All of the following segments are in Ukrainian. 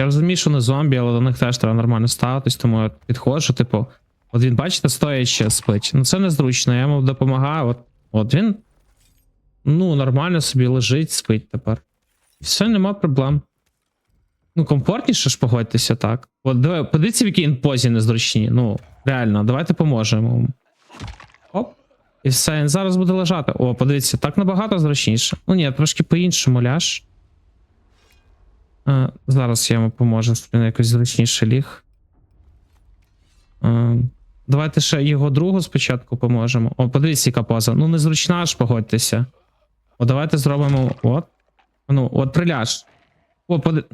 Я розумію, що не зомбі, але до них теж треба нормально ставитись, тому я підходжу, типу, от він, бачите, стоячи спить. Ну це незручно, я йому допомагаю. От, от він, ну, нормально собі лежить, спить тепер. І все, нема проблем. Ну, комфортніше ж погодьтеся так. От давай, подивіться, в якій він позі незручні. Ну, реально, давайте поможемо. Оп. І все, він зараз буде лежати. О, подивіться, так набагато зручніше. Ну ні, трошки по-іншому ляж. Е, зараз я йому поможу, щоб він якось зручніше ліг. Е, давайте ще його другу спочатку поможемо. О, подивіться, яка поза. Ну, незручна ж, погодьтеся. О, давайте зробимо. От. Ну, от приляж. О, поди...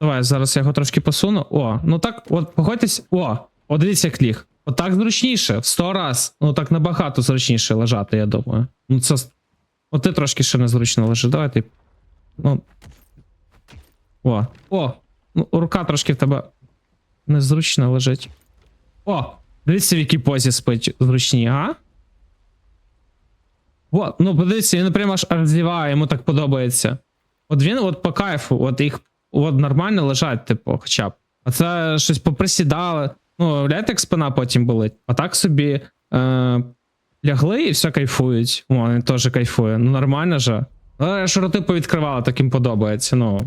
Давай, зараз я його трошки посуну. О, ну так, от погодьтесь. О, о, дивіться, як ліг. Отак зручніше, в 100 раз. Ну так набагато зручніше лежати, я думаю. Ну це. От трошки ще незручно лежиш. Давай ти. Ну. О, о! Ну, рука трошки в тебе незручно лежить. О! Дивіться, в якій позі спить зручні, а? О, ну подивіться, він прямо аж зіває, йому так подобається. От він от по кайфу, от їх от нормально лежать, типу, хоча б. А це щось поприсідали. Ну, уявляєте, як спина потім болить. А так собі е, лягли і все кайфують. О, вони теж кайфує. Ну нормально же. Але ж роти повідкривали, так їм подобається. Ну,